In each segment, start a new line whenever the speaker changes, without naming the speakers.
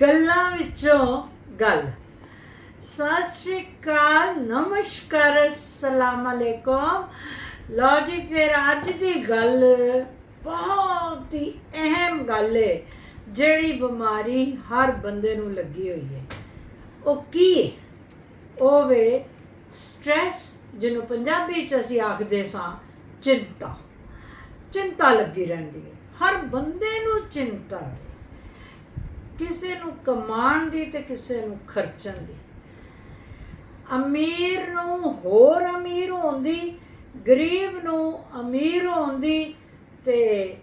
ਗੱਲਾਂ ਵਿੱਚੋਂ ਗੱਲ। ਸਤਿ ਸ਼੍ਰੀ ਅਕਾਲ, ਨਮਸਕਾਰ, ਅਸਲਾਮ ਅਲੈਕੁਮ। ਲਓ ਜੀ, ਫਿਰ ਅੱਜ ਦੀ ਗੱਲ ਬਹੁਤ ਹੀ ਅਹਿਮ ਗੱਲ ਹੈ ਜਿਹੜੀ ਬਿਮਾਰੀ ਹਰ ਬੰਦੇ ਨੂੰ ਲੱਗੀ ਹੋਈ ਹੈ ਉਹ ਕੀ ਹੈ ਉਹ ਵੇ ਸਟ੍ਰੈਸ, ਜਿਹਨੂੰ ਪੰਜਾਬੀ ਚ ਅਸੀਂ ਆਖਦੇ ਸਾਂ, ਚਿੰਤਾ। ਚਿੰਤਾ ਲੱਗੀ ਰਹਿੰਦੀ ਹੈ ਹਰ ਬੰਦੇ ਨੂੰ ਚਿੰਤਾ ਹੈ ਕਿਸੇ ਨੂੰ ਕਮਾਉਣ ਦੀ ਤੇ ਕਿਸੇ ਨੂੰ ਖਰਚਣ ਦੀ। ਅਮੀਰ ਨੂੰ ਹੋਰ ਅਮੀਰ ਹੋਣ ਦੀ, ਗਰੀਬ ਨੂੰ ਅਮੀਰ ਹੋਣ ਦੀ ਤੇ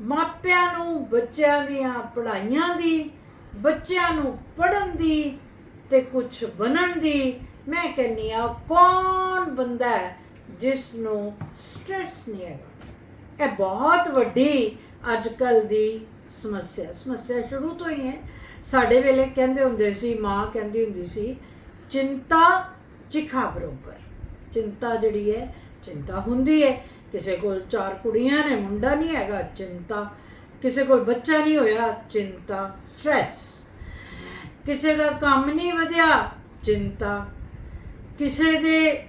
ਮਾਪਿਆਂ ਨੂੰ ਬੱਚਿਆਂ ਦੀਆਂ ਪੜ੍ਹਾਈਆਂ ਦੀ, ਬੱਚਿਆਂ ਨੂੰ ਪੜ੍ਹਨ ਦੀ ਤੇ ਕੁਝ ਬਣਨ ਦੀ। ਮੈਂ ਕਹਿੰਨੀ ਆ ਕੌਣ ਬੰਦਾ ਹੈ ਜਿਸ ਨੂੰ ਸਟ੍ਰੈਸ ਨਹੀਂ ਹੈਗਾ? ਇਹ ਬਹੁਤ ਵੱਡੀ ਅੱਜ ਕੱਲ ਦੀ ਸਮੱਸਿਆ ਸਮੱਸਿਆ ਸ਼ੁਰੂ ਤੋਂ ਹੀ ਹੈ। ਸਾਡੇ ਵੇਲੇ ਕਹਿੰਦੇ ਹੁੰਦੇ ਸੀ, ਮਾਂ ਕਹਿੰਦੀ ਹੁੰਦੀ ਸੀ, ਚਿੰਤਾ ਚਿਖਾ ਬਰੋਬਰ। ਚਿੰਤਾ ਜਿਹੜੀ ਹੈ, ਚਿੰਤਾ ਹੁੰਦੀ ਹੈ। ਕਿਸੇ ਕੋਲ ਚਾਰ ਕੁੜੀਆਂ ਨੇ, ਮੁੰਡਾ ਨਹੀਂ ਹੈਗਾ, ਚਿੰਤਾ। ਕਿਸੇ ਕੋਲ ਬੱਚਾ ਨਹੀਂ ਹੋਇਆ, ਚਿੰਤਾ ਸਟ੍ਰੈਸ ਕਿਸੇ ਦਾ ਕੰਮ ਨਹੀਂ ਵਧਿਆ, ਚਿੰਤਾ। ਕਿਸੇ ਦੇ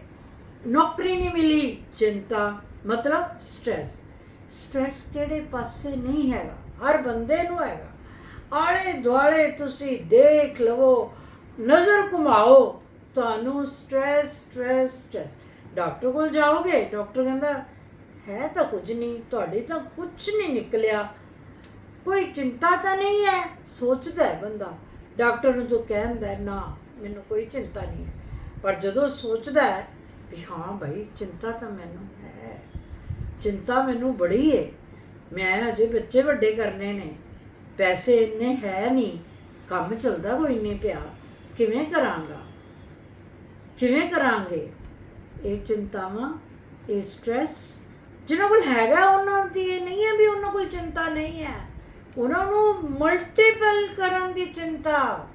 ਨੌਕਰੀ ਨਹੀਂ ਮਿਲੀ, ਚਿੰਤਾ। ਮਤਲਬ ਸਟ੍ਰੈਸ ਸਟ੍ਰੈਸ ਕਿਹੜੇ ਪਾਸੇ ਨਹੀਂ ਹੈਗਾ। ਹਰ ਬੰਦੇ ਨੂੰ ਹੈਗਾ। ਆਲੇ ਦੁਆਲੇ ਤੁਸੀਂ ਦੇਖ ਲਵੋ ਨਜ਼ਰ ਘੁਮਾਓ ਤੁਹਾਨੂੰ ਸਟ੍ਰੈਸ ਸਟ੍ਰੈਸ ਸਟ੍ਰੈਸ ਡਾਕਟਰ ਕੋਲ ਜਾਓਗੇ ਡਾਕਟਰ ਕਹਿੰਦਾ ਹੈ ਤਾਂ ਕੁਝ ਨਹੀਂ ਤੁਹਾਡੇ ਤਾਂ ਕੁਝ ਨਹੀਂ ਨਿਕਲਿਆ। ਕੋਈ ਚਿੰਤਾ ਤਾਂ ਨਹੀਂ ਹੈ? ਸੋਚਦਾ ਹੈ ਬੰਦਾ। ਡਾਕਟਰ ਨੂੰ ਤਾਂ ਕਹਿੰਦਾ ਹੈ, ਨਾ ਮੈਨੂੰ ਕੋਈ ਚਿੰਤਾ ਨਹੀਂ ਹੈ। ਪਰ ਜਦੋਂ ਸੋਚਦਾ ਹੈ ਵੀ ਹਾਂ ਭਾਈ ਚਿੰਤਾ ਤਾਂ ਮੈਨੂੰ ਹੈ। ਚਿੰਤਾ ਮੈਨੂੰ ਬੜੀ ਹੈ ਮੈਂ ਅਜੇ ਬੱਚੇ ਵੱਡੇ ਕਰਨੇ ਨੇ। ਪੈਸੇ ਇੰਨੇ ਹੈ ਨਹੀਂ ਕੰਮ ਚੱਲਦਾ ਕੋਈ ਨਹੀਂ ਪਿਆ। ਕਿਵੇਂ ਕਰਾਂਗਾ? ਕਿਵੇਂ ਕਰਾਂਗੇ? ਇਹ ਚਿੰਤਾਵਾਂ, ਇਹ ਸਟ੍ਰੈਸ ਜਿਹਨਾਂ ਕੋਲ ਹੈਗਾ ਉਹਨਾਂ ਦੀ ਇਹ ਨਹੀਂ ਹੈ ਵੀ ਉਹਨਾਂ ਕੋਲ ਚਿੰਤਾ ਨਹੀਂ ਹੈ। ਉਹਨਾਂ ਨੂੰ ਮਲਟੀਪਲ ਕਰਨ ਦੀ ਚਿੰਤਾ।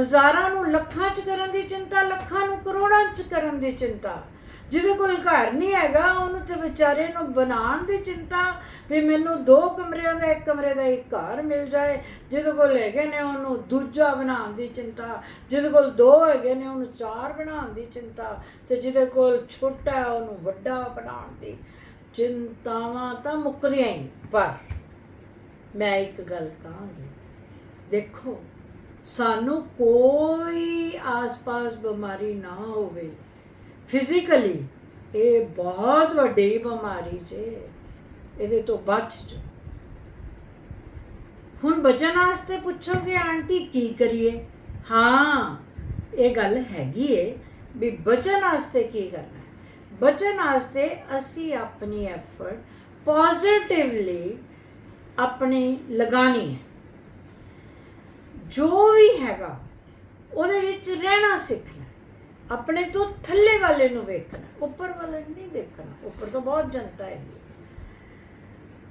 ਹਜ਼ਾਰਾਂ ਨੂੰ ਲੱਖਾਂ ਚ ਕਰਨ ਦੀ ਚਿੰਤਾ, ਲੱਖਾਂ ਨੂੰ ਕਰੋੜਾਂ ਚ ਕਰਨ ਦੀ ਚਿੰਤਾ। ਜਿਹਦੇ ਕੋਲ ਘਰ ਨਹੀਂ ਹੈਗਾ, ਉਹਨੂੰ ਤੇ ਵਿਚਾਰੇ ਨੂੰ ਬਣਾਉਣ ਦੀ ਚਿੰਤਾ ਵੀ ਮੈਨੂੰ ਦੋ ਕਮਰਿਆਂ ਦਾ, ਇੱਕ ਕਮਰੇ ਦਾ ਇੱਕ ਘਰ ਮਿਲ ਜਾਏ। ਜਿਹਦੇ ਕੋਲ ਹੈਗੇ ਨੇ ਉਹਨੂੰ ਦੂਜਾ ਬਣਾਉਣ ਦੀ ਚਿੰਤਾ। ਜਿਹਦੇ ਕੋਲ ਦੋ ਹੈਗੇ ਨੇ, ਉਹਨੂੰ ਚਾਰ ਬਣਾਉਣ ਦੀ ਚਿੰਤਾ। ਤੇ ਜਿਹਦੇ ਕੋਲ ਛੋਟਾ ਉਹਨੂੰ ਵੱਡਾ ਬਣਾਉਣ ਦੀ ਚਿੰਤਾਵਾਂ ਤਾਂ ਮੁੱਕਦੀਆਂ ਹੀ ਪਰ ਮੈਂ ਇੱਕ ਗੱਲ ਕਹਾਂਗੀ, ਦੇਖੋ, ਸਾਨੂੰ ਕੋਈ ਆਸ-ਪਾਸ ਬਿਮਾਰੀ ਨਾ ਹੋਵੇ। ਫਿਜ਼ੀਕਲੀ ਇਹ ਬਹੁਤ ਵੱਡੀ ਬਿਮਾਰੀ ਜੇ। ਇਹਦੇ ਤੋਂ ਬਚ ਜਾ ਹੁਣ ਬਚਣ ਵਾਸਤੇ ਪੁੱਛੋਗੇ ਆਂਟੀ ਕੀ ਕਰੀਏ? ਹਾਂ, ਇਹ ਗੱਲ ਹੈਗੀ ਏ ਵੀ ਬਚਣ ਵਾਸਤੇ ਕੀ ਕਰਨਾ ਹੈ। ਬਚਣ ਵਾਸਤੇ ਅਸੀਂ ਆਪਣੀ ਐਫਰਟ ਪੋਜ਼ਿਟਿਵਲੀ ਆਪਣੀ ਲਗਾਣੀ ਹੈ। ਜੋ ਵੀ ਹੈਗਾ, ਉਹਦੇ ਵਿੱਚ ਰਹਿਣਾ ਸਿੱਖਣਾ ਆਪਣੇ ਤੋਂ ਥੱਲੇ ਵਾਲੇ ਨੂੰ ਵੇਖਣਾ, ਉੱਪਰ ਵਾਲੇ ਨੂੰ ਨਹੀਂ ਦੇਖਣਾ। ਉੱਪਰ ਤੋਂ ਬਹੁਤ ਜਨਤਾ ਹੈਗੀ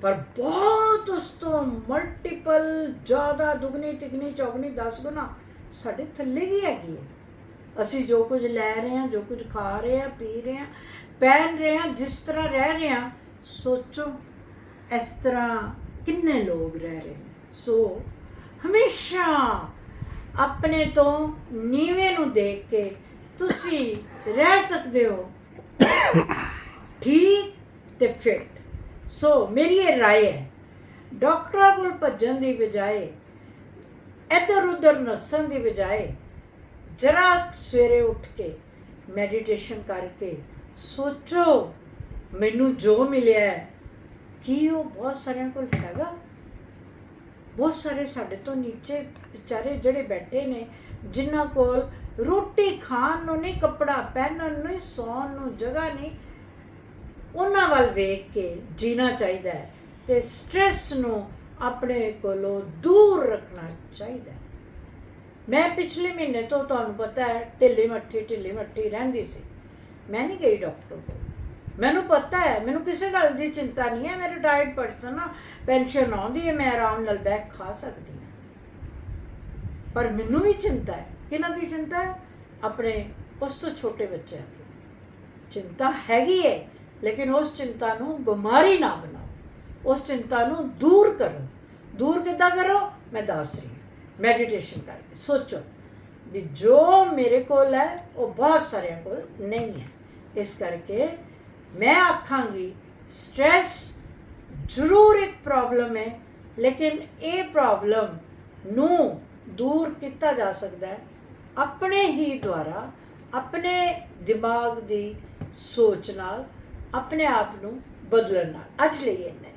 ਪਰ ਬਹੁਤ ਉਸ ਤੋਂ ਮਲਟੀਪਲ ਜ਼ਿਆਦਾ ਦੁਗਣੀ, ਤਿਗਣੀ, ਚੌਗਣੀ 10 ਗੁਣਾ ਸਾਡੇ ਥੱਲੇ ਵੀ ਹੈਗੀ ਹੈ। ਅਸੀਂ ਜੋ ਕੁਝ ਲੈ ਰਹੇ ਹਾਂ, ਜੋ ਕੁਝ ਖਾ ਰਹੇ ਹਾਂ, ਪੀ ਰਹੇ ਹਾਂ, ਪਹਿਨ ਰਹੇ ਹਾਂ, ਜਿਸ ਤਰ੍ਹਾਂ ਰਹਿ ਰਹੇ ਹਾਂ, ਸੋਚੋ ਇਸ ਤਰ੍ਹਾਂ ਕਿੰਨੇ ਲੋਕ ਰਹਿ ਰਹੇ ਨੇ। ਸੋ ਹਮੇਸ਼ਾ ਆਪਣੇ ਤੋਂ ਨੀਵੇਂ ਨੂੰ ਦੇਖ ਕੇ ਤੁਸੀਂ ਰਹਿ ਸਕਦੇ ਹੋ ਠੀਕ ਤੇ ਫਿਟ ਸੋ ਮੇਰੀ ਇਹ رائے ਹੈ ਡਾਕਟਰਾਂ ਕੋਲ ਭੱਜਣ ਦੀ ਬਜਾਏ ਇੱਧਰ ਉੱਧਰ ਨੱਸਣ ਦੀ ਬਜਾਏ ਜਰਾ ਸਵੇਰੇ ਉੱਠ ਕੇ ਮੈਡੀਟੇਸ਼ਨ ਕਰਕੇ ਸੋਚੋ ਮੈਨੂੰ ਜੋ ਮਿਲਿਆ ਹੈ ਕੀ ਉਹ ਬਹੁਤ ਸਾਰਿਆਂ ਕੋਲ ਹੈਗਾ ਬਹੁਤ ਸਾਰੇ ਸਾਡੇ ਤੋਂ ਨੀਚੇ ਵਿਚਾਰੇ ਜਿਹੜੇ ਬੈਠੇ ਨੇ ਜਿਨ੍ਹਾਂ ਕੋਲ ਰੋਟੀ ਖਾਣ ਨੂੰ ਨਹੀਂ, ਕੱਪੜਾ ਪਹਿਨਣ ਨੂੰ ਨਹੀਂ, ਸੌਣ ਨੂੰ ਜਗ੍ਹਾ ਨਹੀਂ। ਉਹਨਾਂ ਵੱਲ ਵੇਖ ਕੇ ਜੀਣਾ ਚਾਹੀਦਾ ਹੈ ਤੇ ਸਟ੍ਰੈਸ ਨੂੰ ਆਪਣੇ ਕੋਲੋਂ ਦੂਰ ਰੱਖਣਾ ਚਾਹੀਦਾ ਹੈ। ਮੈਂ ਪਿਛਲੇ ਮਹੀਨੇ ਤੋਂ ਤੁਹਾਨੂੰ ਪਤਾ ਹੈ, ਢਿੱਲੀ ਮੱਠੀ ਢਿੱਲੀ ਮੱਠੀ ਰਹਿੰਦੀ ਸੀ। ਮੈਂ ਨਹੀਂ ਗਈ ਡਾਕਟਰ ਕੋਲ। ਮੈਨੂੰ ਪਤਾ ਹੈ, ਮੈਨੂੰ ਕਿਸੇ ਗੱਲ ਦੀ ਚਿੰਤਾ ਨਹੀਂ ਹੈ। ਮੇਰੇ ਡਾਈਟ ਪਰਸਨ ਆ ਪੈਨਸ਼ਨ ਆਉਂਦੀ ਹੈ, ਮੈਂ ਆਰਾਮ ਨਾਲ ਬੈਗ ਖਾ ਸਕਦੀ ਹਾਂ। ਪਰ ਮੈਨੂੰ ਵੀ ਚਿੰਤਾ ਹੈ ਕਿਹਨਾਂ ਦੀ ਚਿੰਤਾ ਹੈ? ਆਪਣੇ ਉਸ ਤੋਂ ਛੋਟੇ ਬੱਚਿਆਂ ਦੀ। ਚਿੰਤਾ ਹੈਗੀ ਹੈ ਲੇਕਿਨ ਉਸ ਚਿੰਤਾ ਨੂੰ ਬਿਮਾਰੀ ਨਾ ਬਣਾਓ। ਉਸ ਚਿੰਤਾ ਨੂੰ ਦੂਰ ਕਰੋ। ਦੂਰ ਕਿੱਦਾਂ ਕਰੋ? ਮੈਂ ਦੱਸ ਰਹੀ ਹਾਂ। ਮੈਡੀਟੇਸ਼ਨ ਕਰਕੇ। ਸੋਚੋ ਵੀ ਜੋ ਮੇਰੇ ਕੋਲ ਹੈ, ਉਹ ਬਹੁਤ ਸਾਰਿਆਂ ਕੋਲ ਨਹੀਂ ਹੈ। ਇਸ ਕਰਕੇ ਮੈਂ ਆਖਾਂਗੀ ਸਟ੍ਰੈਸ ਜ਼ਰੂਰ ਇੱਕ ਪ੍ਰੋਬਲਮ ਹੈ, ਲੇਕਿਨ ਇਹ ਪ੍ਰੋਬਲਮ ਨੂੰ ਦੂਰ ਕੀਤਾ ਜਾ ਸਕਦਾ ਹੈ। ਆਪਣੇ ਹੀ ਦੁਆਰਾ, ਆਪਣੇ ਦਿਮਾਗ ਦੀ ਸੋਚ ਨਾਲ, ਆਪਣੇ ਆਪ ਨੂੰ ਬਦਲਣ ਨਾਲ। ਅੱਜ ਲਈ ਇੰਨਾ